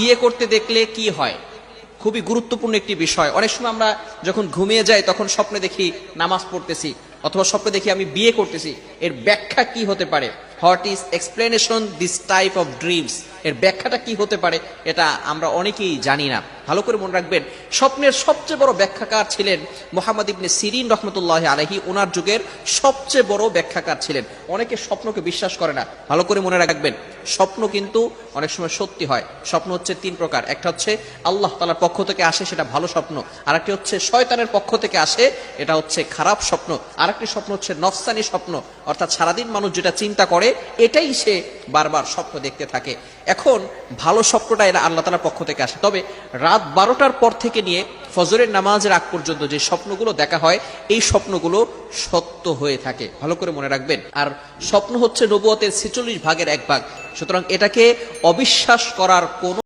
বিয়ে করতে দেখলে কি হয়? খুবই গুরুত্বপূর্ণ একটি বিষয়। অনেক সময় আমরা যখন ঘুমিয়ে যাই, তখন স্বপ্নে দেখি নামাজ পড়তেছি, অথবা স্বপ্নে দেখি আমি বিয়ে করতেছি। এর ব্যাখ্যা কি হতে পারে? What is explanation this type of dreams এর ব্যাখ্যাটা কি হতে পারে? এটা আমরা অনেকেই জানি না। ভালো করে মনে রাখবেন, স্বপ্নের সবচেয়ে বড় ব্যাখ্যাকার ছিলেন মোহাম্মদ ইবনে সিরিন রহমতুল্লাহ আলহি ওনার যুগের সবচেয়ে বড় ব্যাখ্যাকার ছিলেন। অনেকে স্বপ্নকে বিশ্বাস করে না। ভালো করে মনে রাখবেন, স্বপ্ন কিন্তু অনেক সময় সত্যি হয়। স্বপ্ন হচ্ছে তিন প্রকার। একটা হচ্ছে আল্লাহ তালার পক্ষ থেকে আসে, সেটা ভালো স্বপ্ন। আর একটি হচ্ছে শয়তানের পক্ষ থেকে আসে, এটা হচ্ছে খারাপ স্বপ্ন। আর একটি স্বপ্ন হচ্ছে নফসানি স্বপ্ন। অর্থাৎ সারাদিন মানুষ যেটা চিন্তা করে এটাই সে বারবার স্বপ্ন দেখতে থাকে। এখন ভালো স্বপ্নটা এরা আল্লাহ তালার পক্ষ থেকে আসে। তবে রাত বারোটার পর থেকে নিয়ে ফজরের নামাজের আগ পর্যন্ত যে স্বপ্নগুলো দেখা হয়, এই স্বপ্নগুলো সত্য হয়ে থাকে। ভালো করে মনে রাখবেন। আর স্বপ্ন হচ্ছে নবুয়তের ছেচল্লিশ ভাগের এক ভাগ। সুতরাং এটাকে অবিশ্বাস করার কোনো